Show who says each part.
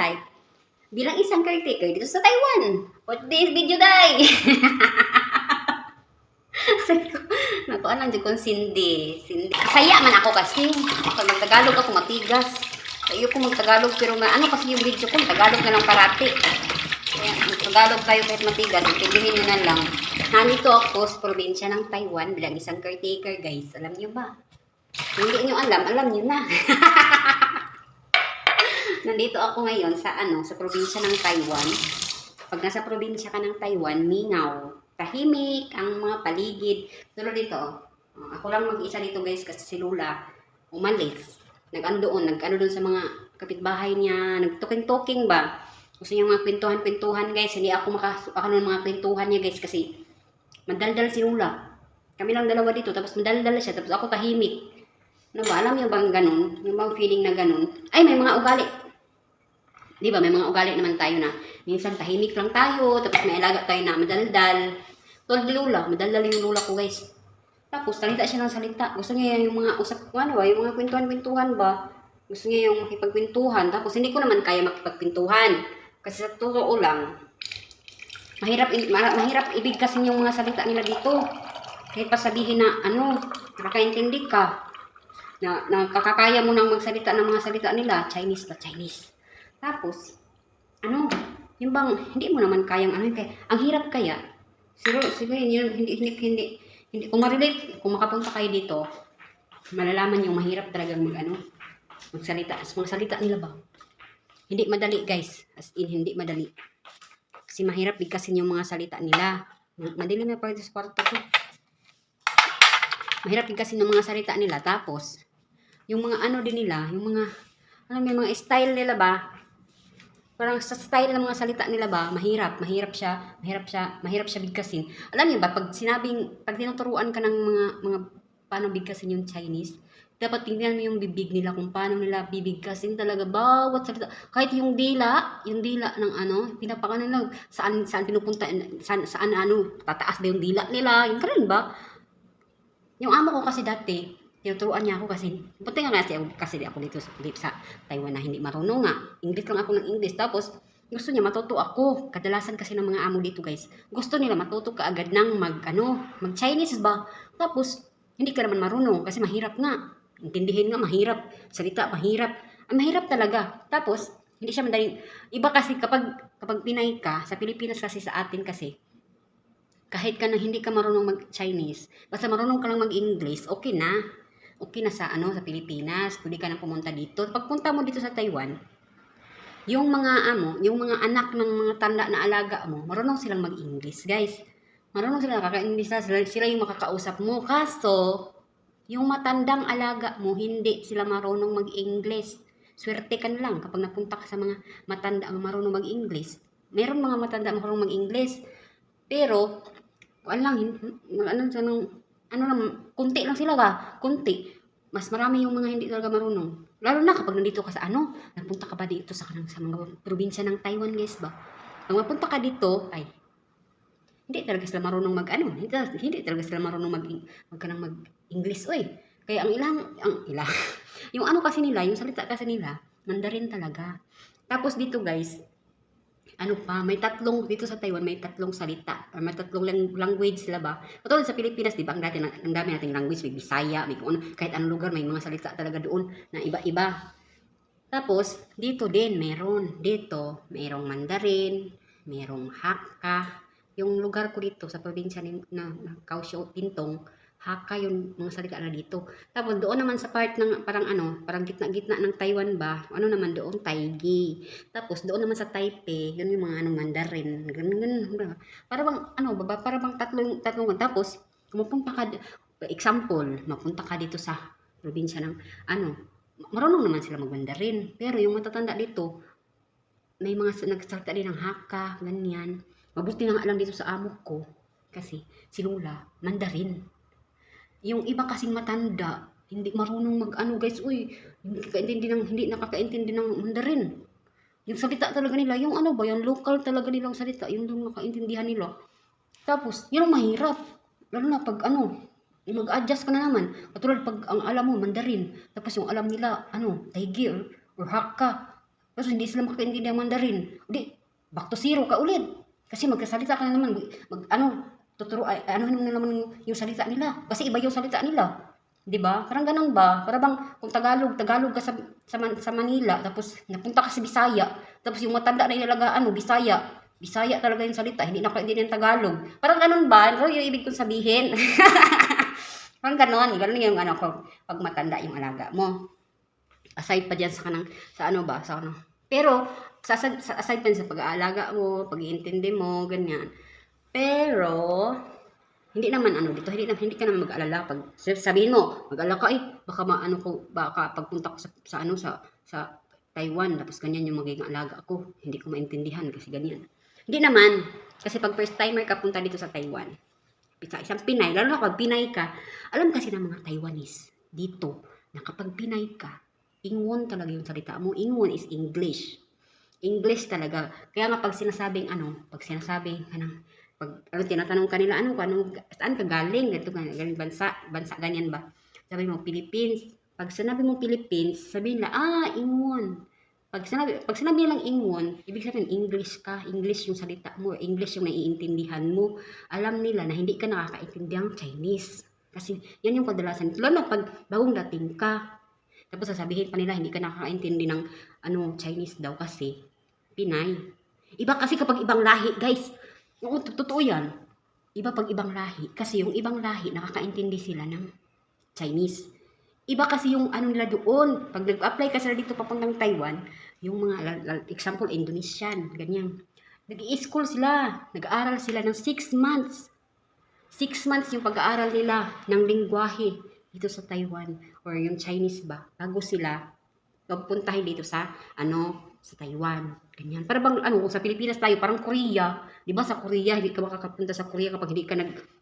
Speaker 1: life bilang isang caretaker dito sa Taiwan. What this video, day? Naku, anong dyan kong sindi. Sindi. Saya man ako kasi. Pag magtagalog ako, matigas. Ayaw ko magtagalog, pero ma ano kasi yung video ko, Tagalog na lang parati. Kaya magtagalog tayo kahit matigas, intindihin nyo na lang. Nandito ako sa probinsya ng Taiwan bilang isang caretaker, guys. Alam nyo ba? Hindi nyo alam, alam nyo na. Nandito ako ngayon sa ano, sa probinsya ng Taiwan. Pag nasa probinsya ka ng Taiwan, mingaw. Tahimik ang mga paligid. Pero dito, oh, ako lang mag-isa dito guys kasi si Lula umalis. Nag-ano doon, nag-ano doon sa mga kapitbahay niya, nag-talking-talking ba? Gusto niya mga kwentuhan-kwentuhan guys. Hindi ako makakano ng mga kwentuhan niya guys kasi madaldal si Lula. Kami lang dalawa dito, tapos madaldal siya, tapos ako tahimik. Ano ba, alam niyo bang ganun? Yung bang feeling na ganun? Ay, may mga ugali. Di ba, may mga ugali naman tayo na minsan tahimik lang tayo, tapos may alaga tayo na madaldal. Tulad Lula, madaldal yung Lula ko guys. Tapos, salita siya ng salita. Gusto niya yung mga usap, ano ba, yung mga kwentuhan-kwentuhan ba? Gusto niya yung makipagkwentuhan. Tapos, hindi ko naman kaya makipagkwentuhan. Kasi sa totoo lang, mahirap, ma- mahirap ibigkasin yung mga salita nila dito. Kahit pa sabihin na, ano, nakakaintindi ka. Na, na kakakaya mo nang magsalita ng mga salita nila. Chinese ba? Chinese. Tapos, ano, yung bang, hindi mo naman kayang, ano, kaya, ang hirap kaya, siguro, siguro, yun, hindi, hindi, hindi, hindi, kung ma-relate, kung makapunta kayo dito, malalaman yung mahirap talagang mag, ano, magsalita, mga salita nila ba? Hindi madali, guys. As in, hindi madali. Kasi mahirap bigkasin yung mga salita nila. Madali na pa sa kwarto ko. Mahirap bigkasin yung mga salita nila. Tapos, yung mga ano din nila, yung mga, ano, may mga style nila ba? Parang sa style ng mga salita nila ba, mahirap, mahirap siya, mahirap siya, mahirap siya bigkasin. Alam niyo ba, pag sinabing, pag tinuturuan ka ng mga, mga, paano bigkasin yung Chinese, dapat tingnan mo yung bibig nila kung paano nila bibigkasin talaga bawat salita. Kahit yung dila, yung dila ng ano, pinapakano nila, saan, saan pinupunta, saan, saan ano, tataas ba yung dila nila, yung ganun ba? Yung amo ko kasi dati, tinuturuan niya ako kasi, buti nga kasi, kasi di ako dito, dito sa Taiwan na hindi marunong nga. English lang ako ng English. Tapos, gusto niya matuto ako. Kadalasan kasi ng mga amo dito guys, gusto nila matuto ka agad ng mag, ano, mag Chinese ba? Tapos, hindi ka naman marunong kasi mahirap nga. Intindihin nga, mahirap. Salita, mahirap. Ang mahirap talaga. Tapos, hindi siya madaling, iba kasi kapag, kapag Pinay ka, sa Pilipinas kasi sa atin kasi, kahit ka na hindi ka marunong mag-Chinese, basta marunong ka lang mag-English, okay na. Okay na sa ano sa Pilipinas, pwede ka na pumunta dito. Pagpunta mo dito sa Taiwan, yung mga amo, yung mga anak ng mga tanda na alaga mo, marunong silang mag-English, guys. Marunong sila nakaka-English na sila, sila yung makakausap mo. Kaso, yung matandang alaga mo, hindi sila marunong mag-English. Swerte ka lang kapag napunta ka sa mga matanda ang marunong mag-English. Meron mga matanda marunong mag-English. Pero, ano lang, hin- ano, ano, ano lang, kunti lang sila ka, kunti. Mas marami yung mga hindi talaga marunong. Lalo na kapag nandito ka sa ano, nagpunta ka ba dito sa, sa mga probinsya ng Taiwan, guys ba? Pag mapunta ka dito, ay, hindi talaga sila marunong mag ano, hindi, hindi talaga sila marunong mag mag kanang mag English oy. Kaya ang ilang ang ilang yung ano kasi nila, yung salita kasi nila, Mandarin talaga. Tapos dito guys, ano pa, may tatlong dito sa Taiwan may tatlong salita, or may tatlong lang, language sila ba? Katulad sa Pilipinas, di ba? Ang dati ang dami nating language, may Bisaya, may kung ano, kahit anong lugar may mga salita talaga doon na iba-iba. Tapos, dito din meron. Dito, merong Mandarin, merong Hakka. Yung lugar ko dito sa probinsya ni, na, na Kaohsiung, Tintong, Hakka yung mga salita na dito. Tapos doon naman sa part ng parang ano, parang gitna-gitna ng Taiwan ba, ano naman doon, Taigi. Tapos doon naman sa Taipei, yun yung mga ano, Mandarin. Ganun, ganun. Para bang, ano, baba, para bang tatlong, tatlong, tapos, kumupunta ka, example, mapunta ka dito sa probinsya ng, ano, marunong naman sila mag-Mandarin. Pero yung matatanda dito, may mga sa- nagsalita din ng Hakka, ganyan. Mabuti na nga dito sa amo ko. Kasi, si Lula, Mandarin. Yung iba kasing matanda, hindi marunong mag-ano guys, uy, hindi nakakaintindi ng, hindi nakakaintindi ng Mandarin. Yung salita talaga nila, yung ano ba, yung local talaga nilang salita, yung doon nakaintindihan nila. Tapos, yun ang mahirap. Lalo na pag ano, mag-adjust ka na naman. Katulad pag ang alam mo, Mandarin. Tapos yung alam nila, ano, Taigi or, Hakka. Kasi hindi sila makaintindi ng Mandarin. Di, back to zero ka ulit. Kasi magkasalita ka na naman, mag, ano, tuturo, ay, ano na naman yung salita nila. Kasi iba yung salita nila. Di ba? Parang ganun ba? Para bang kung Tagalog, Tagalog ka sa, sa, sa Manila, tapos napunta ka sa Bisaya, tapos yung matanda na inalagaan mo, Bisaya, Bisaya talaga yung salita, hindi nakaintindi ng Tagalog. Parang ganun ba? Ano yung ibig kong sabihin? Parang ganun, ganun yung ano ko, pag matanda yung alaga mo. Aside pa dyan sa kanang, sa ano ba, sa ano. Pero, sa, sa, aside pa sa pag-aalaga mo, pag-iintindi mo, ganyan. Pero, hindi naman ano dito, hindi, hindi ka naman mag-alala pag sabihin mo, mag-alala ka, eh, baka maano ko, baka pagpunta ko sa, sa ano, sa, sa Taiwan, tapos ganyan yung magiging alaga ko, hindi ko maintindihan kasi ganyan. Hindi naman, kasi pag first timer ka punta dito sa Taiwan, isa isang Pinay, lalo na kapag Pinay ka, alam kasi ng mga Taiwanese dito, na kapag Pinay ka, Ingwon talaga yung salita mo. Ingwon is English. English talaga. Kaya nga pag sinasabing ano, pag sinasabing anong, pag ano, tinatanong kanila, ano, anong, saan ka galing? Ganito, ganyan, bansa, bansa, ganyan ba? Sabi mo, Philippines. Pag sinabi mo Philippines, sabihin nila, ah, Ingwon. Pag sinabi, pag sinabi nilang Ingwon, ibig sabihin English ka, English yung salita mo, English yung naiintindihan mo. Alam nila na hindi ka nakakaintindihang Chinese. Kasi yan yung kadalasan. Lalo na pag bagong dating ka, tapos sasabihin pa nila hindi ka nakakaintindi ng ano Chinese daw kasi Pinay. Iba kasi kapag ibang lahi, guys. Oo, to- totoo yan. Iba pag ibang lahi. Kasi yung ibang lahi, nakakaintindi sila ng Chinese. Iba kasi yung ano nila doon. Pag nag-apply ka sila dito papuntang Taiwan, yung mga, example, Indonesian, ganyan. Nag-i-school sila. Nag-aaral sila ng 6 months. 6 months yung pag-aaral nila ng lingwahe dito sa Taiwan or yung Chinese ba bago sila magpuntahin dito sa ano sa Taiwan ganyan. Para bang ano sa Pilipinas tayo parang Korea. Di ba sa Korea hindi ka makakapunta sa Korea kapag hindi ka nag